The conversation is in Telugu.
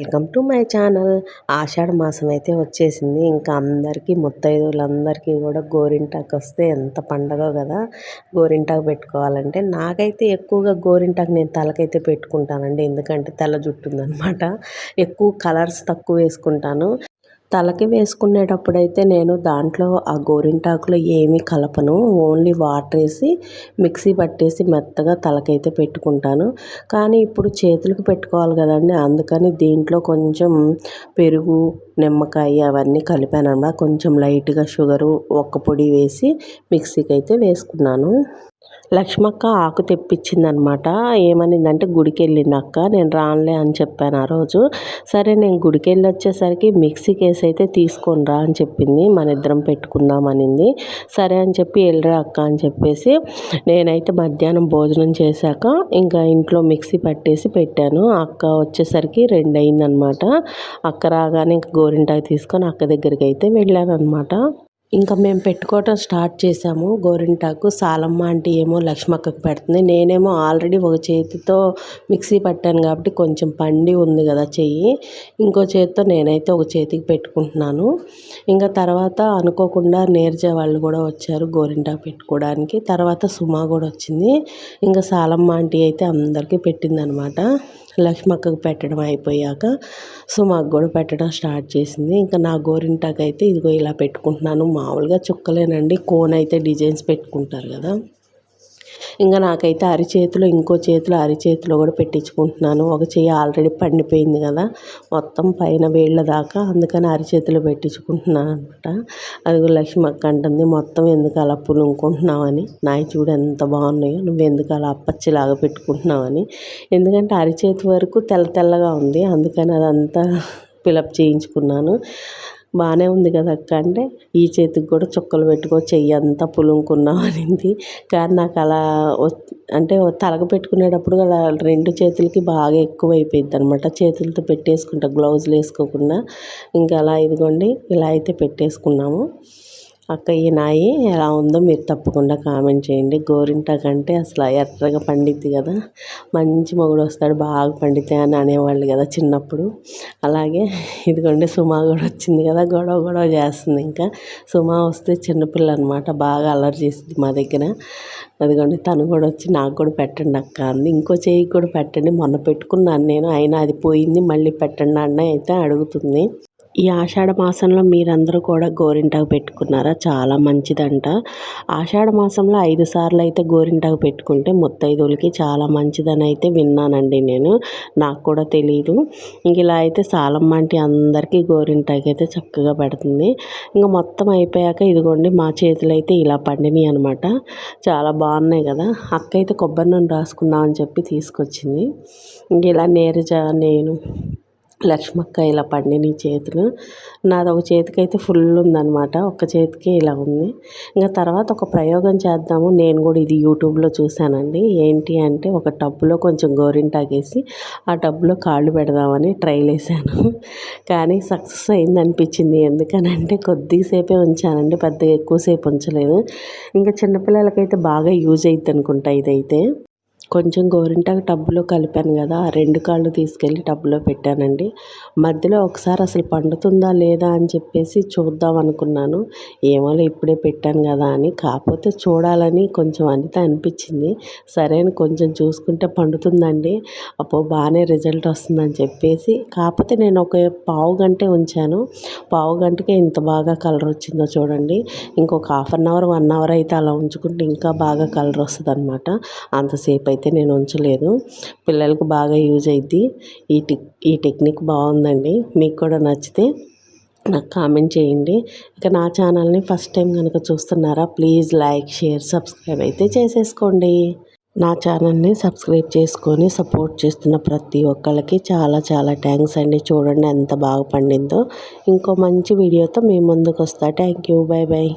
Welcome to my channel. ఆషాఢ మాసం అయితే వచ్చేసింది. ఇంకా అందరికీ ముత్తైదువులందరికీ కూడా గోరింటాకు వస్తే ఎంత పండగో కదా. గోరింటాకు పెట్టుకోవాలంటే నాకైతే ఎక్కువగా గోరింటాకు నేను తలకైతే పెట్టుకుంటానండి. ఎందుకంటే తెల్ల జుట్టు ఉందనమాట ఎక్కువ కలర్స్ తక్కువ వేసుకుంటాను. తలకి వేసుకునేటప్పుడైతే నేను దాంట్లో ఆ గోరింటాకులో ఏమీ కలపను. ఓన్లీ వాటర్ వేసి మిక్సీ పట్టేసి మెత్తగా తలకైతే పెట్టుకుంటాను. కానీ ఇప్పుడు చేతులకు పెట్టుకోవాలి కదండి. అందుకని దీంట్లో కొంచెం పెరుగు నిమ్మకాయ అవన్నీ కలిపాను కొంచెం లైట్గా షుగరు ఒక్క పొడి వేసి మిక్సీకి అయితే వేసుకున్నాను. లక్ష్మక్క ఆకు తెప్పించిందనమాట. ఏమనిందంటే గుడికి వెళ్ళింది అక్క నేను రానులే అని చెప్పాను ఆ రోజు. సరే నేను గుడికి వెళ్ళి వచ్చేసరికి మిక్సీ కేసు అయితే తీసుకొని రా అని చెప్పింది. మన ఇద్దరం పెట్టుకుందామనింది సరే అని చెప్పి వెళ్ళరా అక్క అని చెప్పేసి నేనైతే మధ్యాహ్నం భోజనం చేశాక ఇంకా ఇంట్లో మిక్సీ పట్టేసి పెట్టాను. అక్క వచ్చేసరికి రెండు అయిందనమాట అక్క రాగానే ఇంకా గోరింటాకు తీసుకొని అక్క దగ్గరికి అయితే వెళ్ళాను అనమాట ఇంకా మేము పెట్టుకోవటం స్టార్ట్ చేసాము. గోరింటాకు సాలమ్మ అంటే ఏమో లక్ష్మక్కకు పెడుతుంది. నేనేమో ఆల్రెడీ ఒక చేతితో మిక్సీ పట్టాను కాబట్టి కొంచెం పండి ఉంది కదా చెయ్యి. ఇంకో చేతితో నేనైతే ఒక చేతికి పెట్టుకుంటున్నాను. ఇంకా తర్వాత అనుకోకుండా నేర్జ వాళ్ళు కూడా వచ్చారు గోరింటాకు పెట్టుకోవడానికి. తర్వాత సుమా కూడా వచ్చింది. ఇంకా సాలమ్మ ఆంటీ అయితే అందరికీ పెట్టిందనమాట. లక్ష్మక్కకు పెట్టడం అయిపోయాక సో మాకు కూడా పెట్టడం స్టార్ట్ చేసింది. ఇంకా నా గోరింటాకు అయితే ఇదిగో ఇలా పెట్టుకుంటున్నాను. మామూలుగా చుక్కలేనండి. కోన్ అయితే డిజైన్స్ పెట్టుకుంటారు కదా. ఇంకా నాకైతే అరిచేతిలో ఇంకో చేతిలో అరిచేతిలో కూడా పెట్టించుకుంటున్నాను. ఒక చెయ్యి ఆల్రెడీ పండిపోయింది కదా మొత్తం పైన వేళ్ళ దాకా అందుకని అరిచేతిలో పెట్టించుకుంటున్నాను అనమాట అది లక్ష్మక్క అంటుంది మొత్తం ఎందుకు అలా పులుముకుంటున్నావని? నాయి చూడు ఎంత బాగున్నాయో నువ్వు ఎందుకు అలా అప్పచ్చిలాగా పెట్టుకుంటున్నావని? ఎందుకంటే అరిచేతి వరకు తెల్ల తెల్లగా ఉంది అందుకని అదంతా ఫిలప్ చేయించుకున్నాను. బాగానే ఉంది కదా అక్క అంటే ఈ చేతికి కూడా చుక్కలు పెట్టుకో చెయ్యి అంతా పులుముకున్నావు అనింది. కానీ నాకు అలా అంటే తలకు పెట్టుకునేటప్పుడు అలా రెండు చేతులకి బాగా ఎక్కువ అయిపోయింది అనమాట చేతులతో పెట్టేసుకుంటా గ్లౌజులు వేసుకోకుండా. ఇంకా అలా ఇదిగోండి ఇలా అయితే పెట్టేసుకున్నాము. అక్క ఈ నాయి ఎలా ఉందో మీరు తప్పకుండా కామెంట్ చేయండి. గోరింటాకు అంటే అసలు ఎర్రగా పండిద్ది కదా. మంచి మొగుడు వస్తాడు బాగా పండితే అని అనేవాళ్ళు కదా చిన్నప్పుడు. అలాగే ఇదిగోండి సుమా కూడా వచ్చింది కదా. గొడవ గొడవ చేస్తుంది ఇంకా. సుమా వస్తే చిన్నపిల్ల అనమాట బాగా అల్లరి మా దగ్గర. అదిగోండి తను కూడా వచ్చి నాకు కూడా పెట్టండి అక్క అంది. ఇంకో చేయి కూడా పెట్టండి. మొన్న పెట్టుకున్నాను నేను అయినా అది పోయింది మళ్ళీ పెట్టండి అన్న అయితే అడుగుతుంది. ఈ ఆషాఢ మాసంలో మీరందరూ కూడా గోరింటాకు పెట్టుకున్నారా? చాలా మంచిదంట. ఆషాఢ మాసంలో ఐదు సార్లు అయితే గోరింటాకు పెట్టుకుంటే ముత్తైదువులకి చాలా మంచిదని అయితే విన్నానండి నేను. నాకు కూడా తెలియదు ఇంక ఇలా అయితే సాలమ్మ అంటే అందరికీ గోరింటాకు అయితే చక్కగా పెడుతుంది. ఇంకా మొత్తం అయిపోయాక ఇదిగోండి మా చేతులు అయితే ఇలా పండినాయి అనమాట చాలా బాగున్నాయి కదా. అక్క అయితే కొబ్బరి నూనె రాసుకుందాం అని చెప్పి తీసుకొచ్చింది. ఇంక ఇలా నేరుజా నేను లక్ష్మక్క ఇలా పండిన చేతులు. నాది ఒక చేతికి అయితే ఫుల్ ఉందనమాట ఒక చేతికి ఇలా ఉంది. ఇంకా తర్వాత ఒక ప్రయోగం చేద్దాము. నేను కూడా ఇది యూట్యూబ్లో చూశానండి. ఏంటి అంటే ఒక టబ్బులో కొంచెం గోరింటాకేసి ఆ టబ్బులో కాళ్ళు పెడదామని ట్రైల్ వేసాను కానీ సక్సెస్ అయింది అనిపించింది ఎందుకనంటే కొద్దిసేపే ఉంచానండి. పెద్దగా ఎక్కువసేపు ఉంచలేదు. ఇంకా చిన్నపిల్లలకైతే బాగా యూజ్ అవుతుంది అనుకుంటా ఇదైతే. కొంచెం గోరింటాకు టబ్బులో కలిపాను కదా రెండు కాళ్ళు తీసుకెళ్ళి టబ్బులో పెట్టానండి. మధ్యలో ఒకసారి అసలు పండుతుందా లేదా అని చెప్పేసి చూద్దాం అనుకున్నాను. ఏమోలే ఇప్పుడే పెట్టాను కదా అని. కాకపోతే చూడాలని కొంచెం అనిత అనిపించింది. సరే అని కొంచెం చూసుకుంటే పండుతుందండి. అప్పుడు బాగానే రిజల్ట్ వస్తుందని చెప్పేసి. కాకపోతే నేను ఒక పావు గంటే ఉంచాను. పావు గంటకే ఇంత బాగా కలర్ వచ్చిందో చూడండి. ఇంకొక half an hour one hour అయితే అలా ఉంచుకుంటే ఇంకా బాగా కలర్ వస్తుంది అనమాట అంతసేపు అయితే అయితే నేను ఉంచలేదు. పిల్లలకు బాగా యూజ్ అయింది ఈ టెక్ ఈ టెక్నిక్ బాగుందండి. మీకు కూడా నచ్చితే నాకు కామెంట్ చేయండి. ఇక నా ఛానల్ని ఫస్ట్ టైం కనుక చూస్తున్నారా ప్లీజ్ లైక్ షేర్ సబ్స్క్రైబ్ అయితే చేసేసుకోండి. నా ఛానల్ని సబ్స్క్రైబ్ చేసుకొని సపోర్ట్ చేస్తున్న ప్రతి ఒక్కళ్ళకి చాలా చాలా థ్యాంక్స్ అండి. చూడండి ఎంత బాగా పండిందో. ఇంకో మంచి వీడియోతో మీ ముందుకు వస్తా థ్యాంక్ యూ. Bye bye